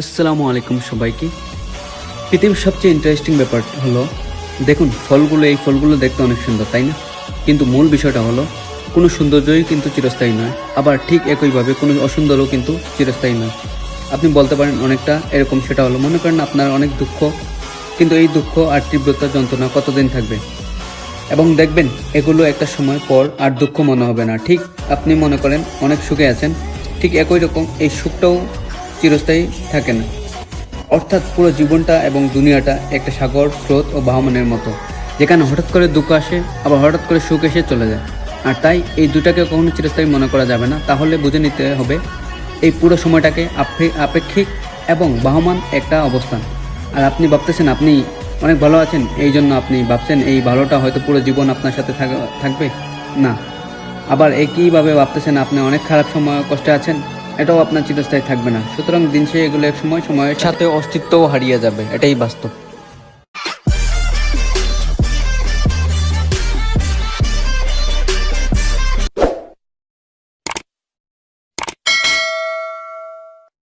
আসসালামু আলাইকুম সবাইকে। পৃথিবীর সবচেয়ে ইন্টারেস্টিং ব্যাপার হলো, দেখুন, ফলগুলো, এই ফলগুলো দেখতে অনেক সুন্দর, তাই না? কিন্তু মূল বিষয়টা হলো, কোনো সৌন্দর্যই কিন্তু চিরস্থায়ী নয়। আবার ঠিক একইভাবে কোনো অসুন্দরও কিন্তু চিরস্থায়ী নয়। আপনি বলতে পারেন অনেকটা এরকম, সেটা হলো, মনে করেন আপনার অনেক দুঃখ, কিন্তু এই দুঃখ আর তীব্রতা যন্ত্রণা কতদিন থাকবে? এবং দেখবেন, এগুলো একটা সময় পর আর দুঃখ মনে হবে না। ঠিক আপনি মনে করেন অনেক সুখে আছেন, ঠিক একই রকম এই সুখটাও চিরস্থায়ী থাকে না। অর্থাৎ পুরো জীবনটা এবং দুনিয়াটা একটা সাগর, স্রোত ও বাহমানের মতো, যেখানে হঠাৎ করে দুঃখ আসে, আবার হঠাৎ করে সুখ এসে চলে যায়। আর তাই এই দুটাকে কখনো চিরস্থায়ী মনে করা যাবে না। তাহলে বুঝে নিতে হবে, এই পুরো সময়টাকে আপে- আপেক্ষিক এবং বাহমান একটা অবস্থান। আর আপনি ভাবতেছেন, আপনি অনেক ভালো আছেন, এই জন্য আপনি ভাবছেন, এই ভালোটা হয়তো পুরো জীবন আপনার সাথে থাক- থাকবে? না। আবার একইভাবে ভাবতেছেন, আপনি অনেক খারাপ সময় কষ্টে আছেন এটাও আপনার চিরস্থায়ী থাকবে না। সুতরাং দিন সে এগুলো এক সময় সময়ের সাথে অস্তিত্বও হারিয়ে যাবে, এটাই বাস্তব।